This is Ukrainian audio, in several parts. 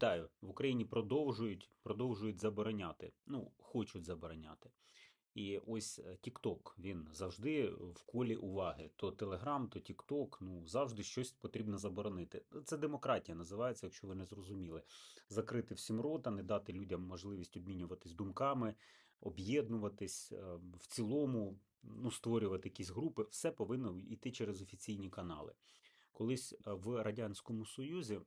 Вітаю, в Україні продовжують, продовжують забороняти. Ну, хочуть забороняти. І ось е, TikTok, він завжди в колі уваги. То Telegram, то TikTok, ну завжди щось потрібно заборонити. Це демократія називається, якщо ви не зрозуміли. Закрити всім рота, не дати людям можливість обмінюватись думками, об'єднуватись е, в цілому, ну, створювати якісь групи. Все повинно йти через офіційні канали. Колись е, в Радянському Союзі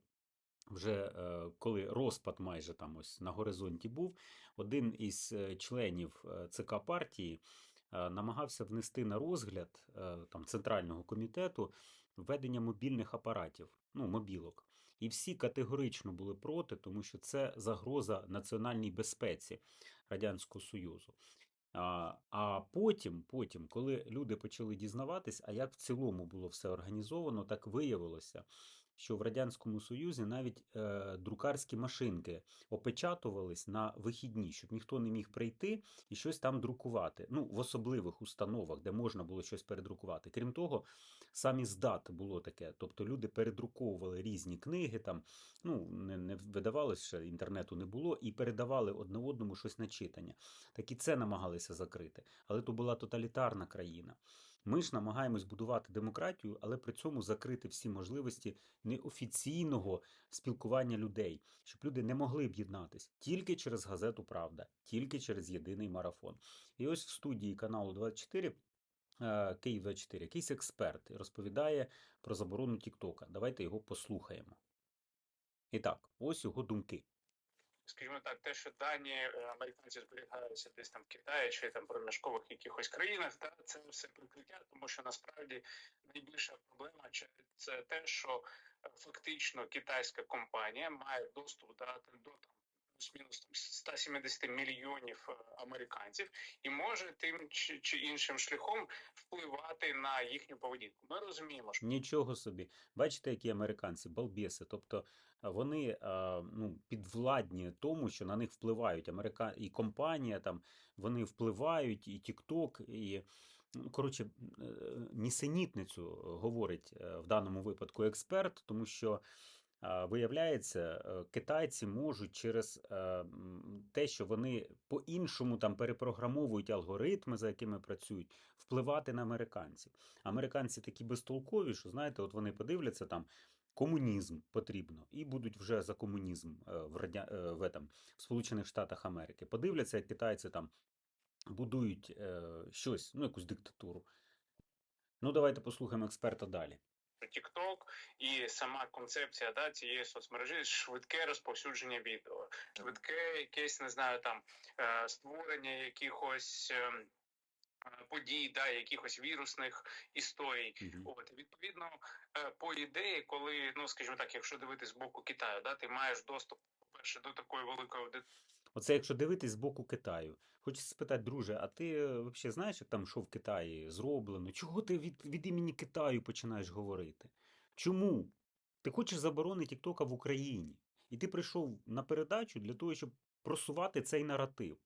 вже е, коли розпад майже там ось на горизонті був, один із е, членів е, ЦК партії намагався внести на розгляд там центрального комітету введення мобільних апаратів, ну мобілок. І всі категорично були проти, тому що це загроза національній безпеці Радянського Союзу. А потім, потім, коли люди почали дізнаватись, а як в цілому було все організовано, так виявилося, що в Радянському Союзі навіть е, друкарські машинки опечатувались на вихідні, щоб ніхто не міг прийти і щось там друкувати. Ну, в особливих установах, де можна було щось передрукувати. Крім того, самі здат було таке. Тобто люди передруковували різні книги, там ну не, не видавалося, ще інтернету не було, і передавали одне одному щось на читання. Так і це намагалися закрити. Але то була тоталітарна країна. Ми ж намагаємось будувати демократію, але при цьому закрити всі можливості неофіційного спілкування людей, щоб люди не могли об'єднатись тільки через газету Правда, тільки через єдиний марафон. І ось в студії каналу 24 е, Київ 24 якийсь експерт розповідає про заборону Тіктока. Давайте його послухаємо. І так, ось його думки. Скажімо так, те, що дані е, американці зберігаються десь там в Китаї чи там проміжкових якихось країнах, та це все прикриття, тому що насправді найбільша проблема це те, що е, фактично китайська компанія має доступ до, до там. Плюс-мінус там 170 мільйонів е, американців і може тим чи, чи іншим шляхом впливати на їхню поведінку. Ми розуміємо, що Нічого собі. Бачите, які американці, балбеси. Тобто вони а, ну, підвладні тому, що на них впливають Америка... і компанія, там, вони впливають, і TikTok, і ну, коротше, е, нісенітницю говорить е, в даному випадку експерт, тому що. Виявляється, е, китайці можуть через е, те, що вони по-іншому там перепрограмовують алгоритми, за якими працюють, впливати на американців. Американці такі безтолкові, що знаєте, от вони подивляться там. Комунізм потрібно і будуть вже за комунізм е, в радя... в, этом, в Сполучених Штатах Америки. Подивляться, як китайці там будують щось, ну якусь диктатуру. Ну, давайте послухаємо експерта далі. TikTok і сама концепція да, цієї соцмережі швидке розповсюдження відео, швидке якесь не знаю там е, створення якихось. ем, е, Подій, да, якихось вірусних історій. Мгм. От відповідно, е, по ідеї, коли ну скажімо так, якщо дивитись з боку Китаю, да, ти маєш доступ, по-перше, до такої великої аудиторії, Оце якщо дивитись з боку Китаю. Хочеться спитати, друже, а ти взагалі знаєш, як там що в Китаї зроблено? Чого ти від, від імені Китаю починаєш говорити? Чому? Ти хочеш заборони Тіктока в Україні. І ти прийшов на передачу для того, щоб просувати цей наратив.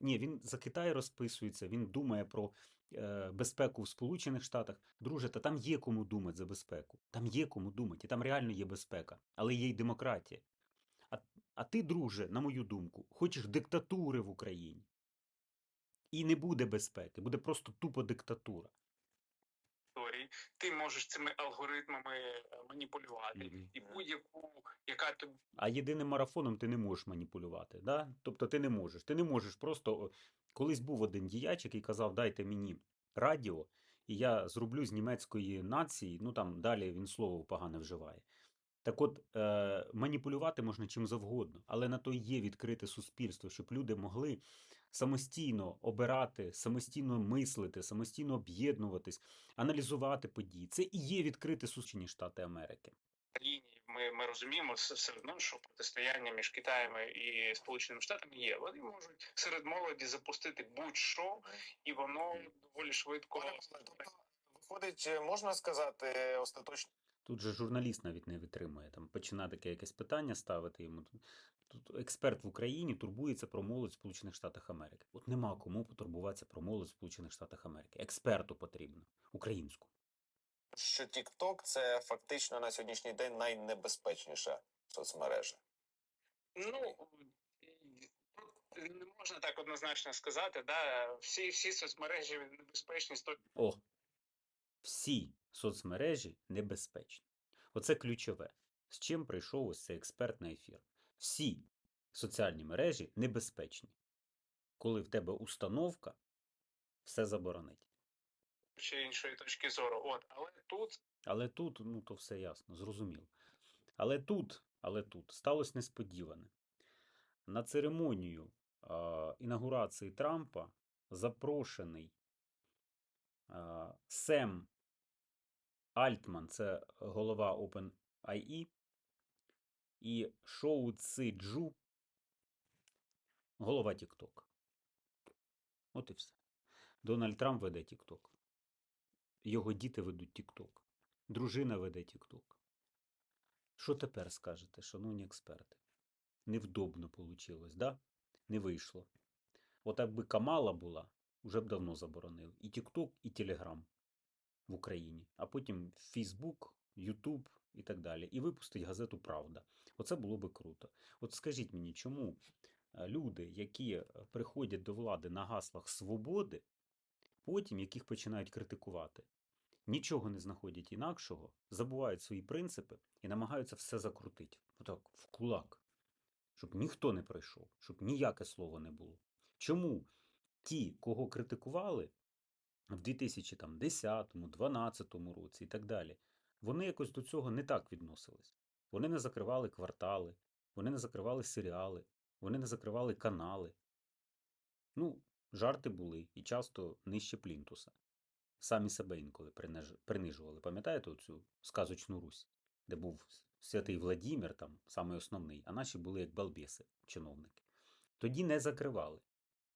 Ні, він за Китай розписується, він думає про е, безпеку в Сполучених Штатах. Друже, та там є кому думати за безпеку. Там є кому думати, і там реально є безпека, але є й демократія. А, ти, друже, на мою думку, хочеш диктатури в Україні. І не буде безпеки, буде просто тупо диктатура. ти можеш цими алгоритмами е, маніпулювати, і будь-яку, яка тобі А єдиним марафоном ти не можеш маніпулювати. Да? Тобто ти не можеш. Ти не можеш просто. Колись був один діяч, який казав, дайте мені радіо, і я зроблю з німецької нації, ну там далі він слово погане вживає. Так от, е, маніпулювати можна чим завгодно, але на то є відкрите суспільство, щоб люди могли самостійно обирати, самостійно мислити, самостійно об'єднуватись, аналізувати події. Це і є відкрите Сполучені Штати Америки. країні ми, ми розуміємо все, все одно, що протистояння між Китаєм і Сполученими Штатами є. Вони можуть серед молоді запустити будь-що, і воно доволі швидко. Виходить, можна сказати остаточно. Тут же журналіст навіть не витримує там починати таке якесь питання ставити йому. Тут, експерт в Україні турбується про молодь в Сполучених Штатах Америки. От нема кому потурбуватися про молодь в Сполучених Штатах Америки. Експерту потрібно українську. що TikTok – це фактично на сьогоднішній день найнебезпечніша соцмережа. Ну тут не можна так однозначно сказати. Да? Всі, всі соцмережі небезпечні О, всі соцмережі небезпечні. Оце ключове. З чим прийшов ось цей експерт на ефір. Всі соціальні мережі небезпечні. Коли в тебе установка, все заборонить. чи іншої точки зору. От, але тут Але тут, ну то все ясно, зрозуміло. Але тут, але тут сталося несподіване. На церемонію а, інаугурації Трампа запрошений а, Сем Альтман, це голова OpenAI, і Шоу Ци Джу, голова TikTok. От і все. Дональд Трамп веде TikTok. Його діти ведуть TikTok. Дружина веде TikTok. Що тепер скажете, шановні експерти? Невдобно получилось, да? Не вийшло. От якби Камала була, вже б давно заборонили. І TikTok, і Telegram в Україні, а потім Facebook, YouTube і так далі. І випустить газету Правда. Оце було би круто. От скажіть мені, чому е, люди, які приходять до влади на гаслах свободи, потім яких починають критикувати, нічого не знаходять інакшого, забувають свої принципи і намагаються все закрутити. Отак, в кулак. Щоб ніхто не пройшов, щоб ніяке слово не було. Чому ті, кого критикували в 2010, 2012 році і так далі, вони якось до цього не так відносились. Вони не закривали квартали, вони не закривали серіали, вони не закривали канали. Ну, жарти були і часто нижче плінтуса. Самі себе інколи принижували. Пам'ятаєте оцю сказочну Русь, де був святий Владімір, там самий основний, а наші були як балбеси, чиновники. Тоді не закривали.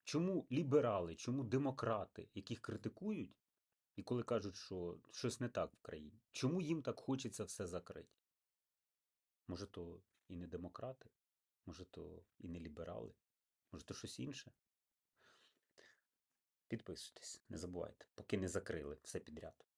Чому ліберали, чому демократи, яких критикують, і коли кажуть, що щось не так в країні, чому їм так хочеться все закрити? Може, то і не демократи, може, то і не ліберали, може, то щось інше? Підписуйтесь, не забувайте, поки не закрили все підряд.